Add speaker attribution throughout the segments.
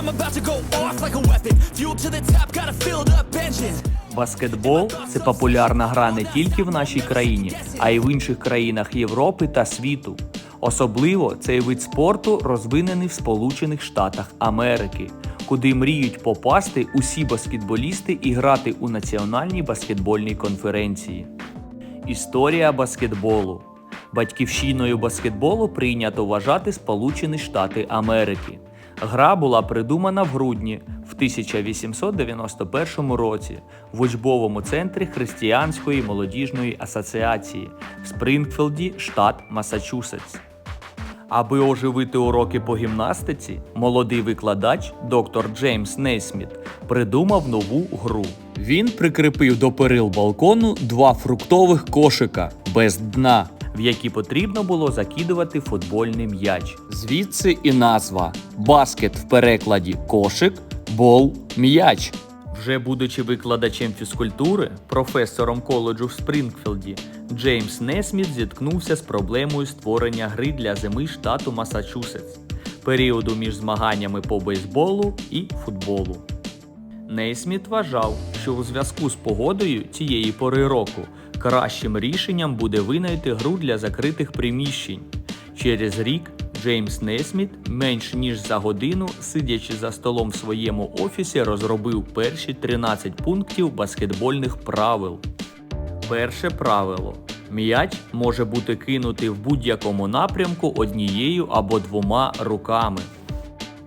Speaker 1: I'm about to go off like a weapon. Fuel to the top, got a up engine.
Speaker 2: Баскетбол це популярна гра не тільки в нашій країні, а й в інших країнах Європи та світу. Особливо цей вид спорту розвинений в Сполучених Штатах Америки, куди мріють попасти усі баскетболісти і грати у національній баскетбольній конференції. Історія баскетболу. Батьківщиною баскетболу прийнято вважати Сполучені Штати Америки. Гра була придумана в грудні в 1891 році в учбовому центрі Християнської молодіжної асоціації в Спрингфілді, штат Масачусетс. Аби оживити уроки по гімнастиці, молодий викладач, доктор Джеймс Нейсміт, придумав нову гру. Він прикріпив до перил балкону два фруктових кошика без дна, в які потрібно було закидувати футбольний м'яч. Звідси і назва баскет в перекладі кошик, бол м'яч. Вже будучи викладачем фізкультури, професором коледжу в Спрінгфілді, Джеймс Несміт зіткнувся з проблемою створення гри для зими штату Масачусетс, періоду між змаганнями по бейсболу і футболу. Нейсміт вважав, що у зв'язку з погодою цієї пори року кращим рішенням буде винайти гру для закритих приміщень. Через рік Джеймс Нейсміт менш ніж за годину, сидячи за столом в своєму офісі, розробив перші 13 пунктів баскетбольних правил. Перше правило. М'яч може бути кинутий в будь-якому напрямку однією або двома руками.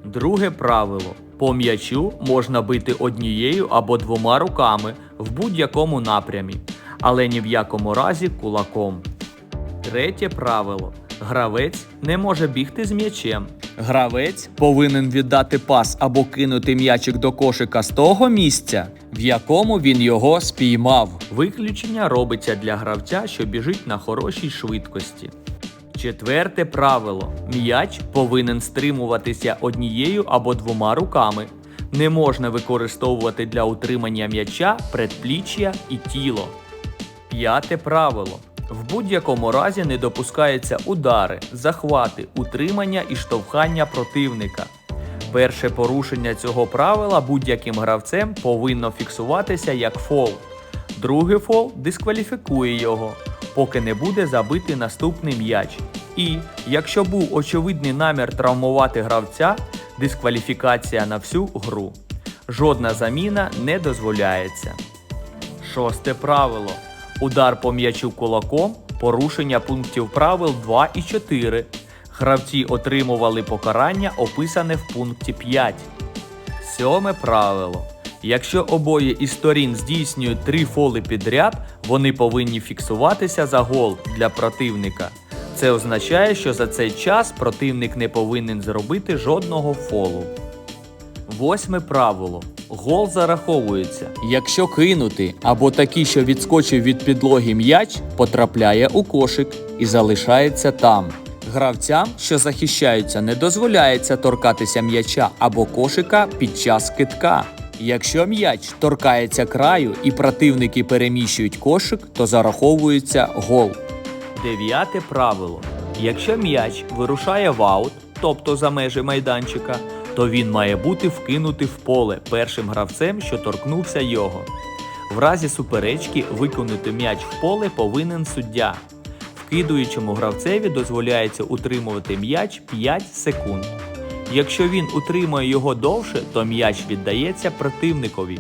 Speaker 2: Друге правило. По м'ячу можна бити однією або двома руками в будь-якому напрямі, але ні в якому разі кулаком. Третє правило. Гравець не може бігти з м'ячем. Гравець повинен віддати пас або кинути м'ячик до кошика з того місця, в якому він його спіймав. Виключення робиться для гравця, що біжить на хорошій швидкості. Четверте правило: м'яч повинен стримуватися однією або двома руками. Не можна використовувати для утримання м'яча предпліччя і тіло. П'яте правило. В будь-якому разі не допускаються удари, захвати, утримання і штовхання противника. Перше порушення цього правила будь-яким гравцем повинно фіксуватися як фол. Другий фол дискваліфікує його, поки не буде забитий наступний м'яч. І, якщо був очевидний намір травмувати гравця, дискваліфікація на всю гру. Жодна заміна не дозволяється. Шосте правило. Удар по м'ячу кулаком, порушення пунктів правил 2 і 4. Гравці отримували покарання, описане в пункті 5. Сьоме правило. Якщо обоє із сторін здійснюють три фоли підряд, вони повинні фіксуватися за гол для противника. Це означає, що за цей час противник не повинен зробити жодного фолу. Восьме правило. Гол зараховується. Якщо кинути або такий, що відскочив від підлоги м'яч, потрапляє у кошик і залишається там. Гравцям, що захищаються, не дозволяється торкатися м'яча або кошика під час китка. Якщо м'яч торкається краю і противники переміщують кошик, то зараховується гол. Дев'яте правило. Якщо м'яч вирушає в аут, тобто за межі майданчика, то він має бути вкинутий в поле першим гравцем, що торкнувся його. В разі суперечки виконати м'яч в поле повинен суддя. Вкидуючому гравцеві дозволяється утримувати м'яч 5 секунд. Якщо він утримує його довше, то м'яч віддається противникові.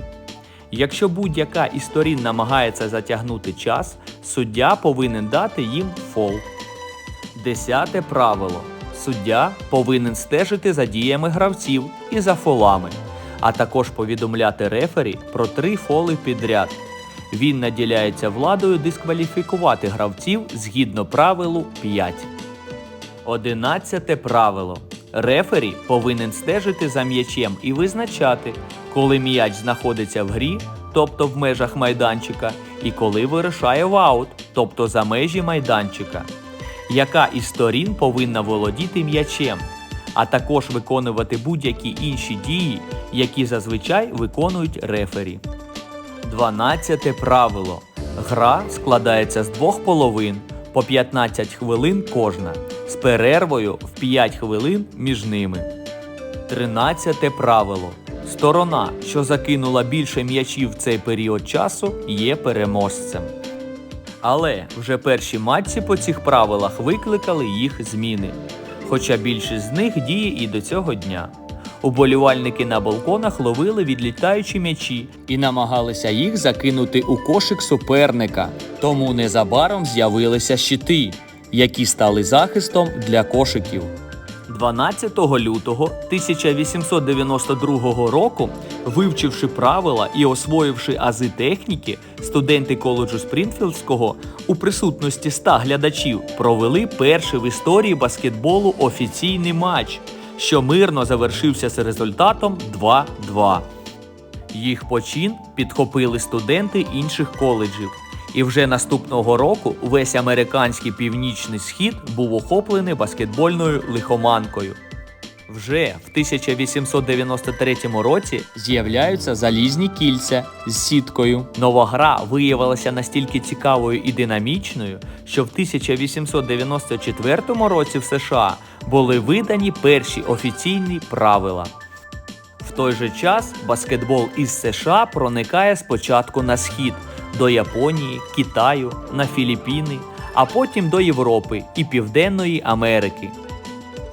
Speaker 2: Якщо будь-яка із сторін намагається затягнути час, суддя повинен дати їм фол. Десяте правило. Суддя повинен стежити за діями гравців і за фолами, а також повідомляти рефері про три фоли підряд. Він наділяється владою дискваліфікувати гравців згідно правилу 5. Одинадцяте правило. Рефері повинен стежити за м'ячем і визначати, коли м'яч знаходиться в грі, тобто в межах майданчика, і коли вирушає в аут, тобто за межі майданчика. Яка із сторін повинна володіти м'ячем, а також виконувати будь-які інші дії, які зазвичай виконують рефері. 12 правило. Гра складається з двох половин по 15 хвилин кожна, з перервою в 5 хвилин між ними. Тринадцяте правило. Сторона, що закинула більше м'ячів в цей період часу, є переможцем. Але вже перші матчі по цих правилах викликали їх зміни. Хоча більшість з них діє і до цього дня. Уболівальники на балконах ловили відлітаючі м'ячі і намагалися їх закинути у кошик суперника. Тому незабаром з'явилися щити, які стали захистом для кошиків. 12 лютого 1892 року, вивчивши правила і освоївши ази техніки, студенти коледжу Спрінфілдського у присутності 100 глядачів провели перший в історії баскетболу офіційний матч, що мирно завершився з результатом 2-2. Їх почин підхопили студенти інших коледжів. І вже наступного року весь американський північний схід був охоплений баскетбольною лихоманкою. Вже в 1893 році з'являються залізні кільця з сіткою. Нова гра виявилася настільки цікавою і динамічною, що в 1894 році в США були видані перші офіційні правила. В той же час баскетбол із США проникає спочатку на схід до Японії, Китаю, на Філіппіни, а потім до Європи і Південної Америки.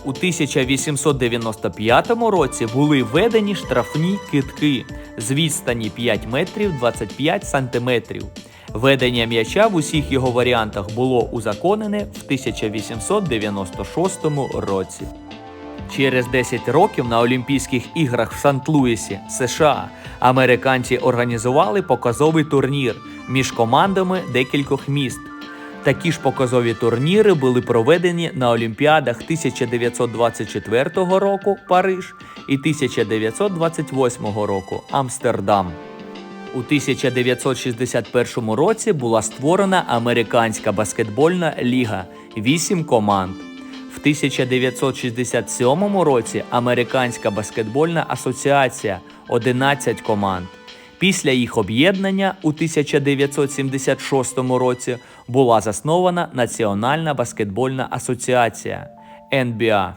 Speaker 2: У 1895 році були введені штрафні китки з відстані 5 метрів 25 сантиметрів. Ведення м'яча в усіх його варіантах було узаконене в 1896 році. Через 10 років на Олімпійських іграх в Сант-Луісі, США, американці організували показовий турнір між командами декількох міст. Такі ж показові турніри були проведені на Олімпіадах 1924 року Париж і 1928 року Амстердам. У 1961 році була створена Американська баскетбольна ліга 8 команд. В 1967 році Американська баскетбольна асоціація 11 команд. Після їх об'єднання у 1976 році була заснована Національна баскетбольна асоціація НБА.